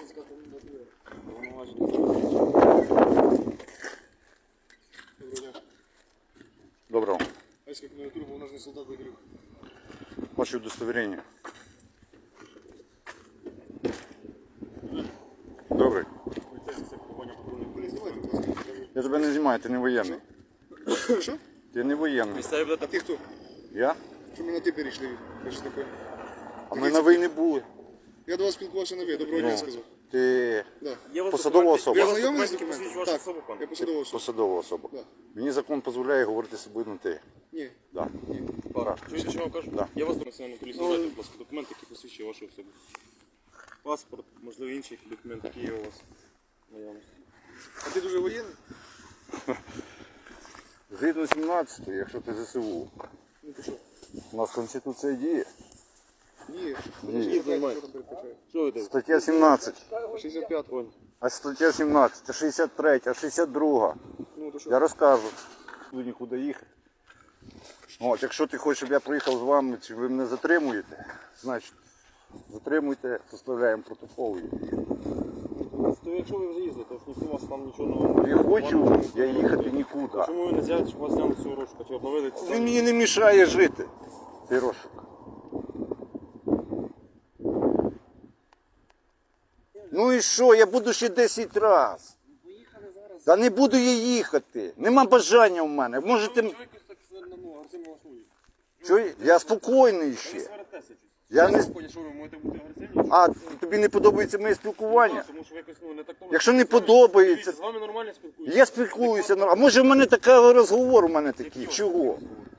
Доброго. Доброго. Гайська комендатура, повноважний солдат Багрюк. Ваше удостоверение. Ласка. Я тебе не знімаю, ти не воєнний. Що? Ти не воєнний. А ти хто? Я? Що ми на ти перейшли? Я ж таке. А ми на війні були. Я до вас спілкувався на ви. Доброго дня сказав. Ти Да. Є у вас Посадова документи- особа. Ви у вас з документами? посвідчують вашу Так, особу, пане? я посадова особа. посадова особа. Да. Мені закон дозволяє говорити з собою на ти. Ні. Да. Так. Чуєте, що я вам кажу? Да. Я вас до національної поліції, дайте, будь ласка, документи, які посвідчують вашу особу. Паспорт, можливо, інші документи, які є у вас. наявності. А ти дуже воєнний? Згідно 17, якщо ти ЗСУ, Ну ти що? у нас Конституція діє. Ні. Що ви? Стаття 17, 65. Ой, а стаття 17, а 63, а 62. Ну то що? Я розкажу. Буду нікуди їхати. От, якщо ти хочеш, щоб я приїхав з вами, чи ви мене затримуєте, значить затримуйте, составляємо протокол. То якщо ви вже їздите, то ніхто вас там нічого не Не хочу я їхати нікуди. Чому ви не взяли, щоб вас зняли цю рожку, чи обновили? Мені не мішає жити. Цей розшук. Ну і що, я буду ще 10 разів. Та не буду я їхати. Нема бажання в мене. Можете. Що? Я спокійний ще. Я не. А тобі не подобається моє спілкування? Якщо не подобається- З вами нормально. Я спілкуюся. А може в мене такий розговор у мене такий? Чого?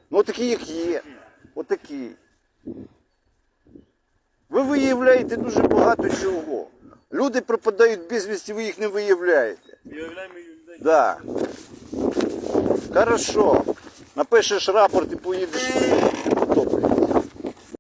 Ну такий, як є. Отакий. Ви виявляєте дуже багато чого. Люди пропадають безвісті, ви їх не виявляєте. Виявляємо людей. Да. Хорошо. Напишеш рапорт і поїдеш.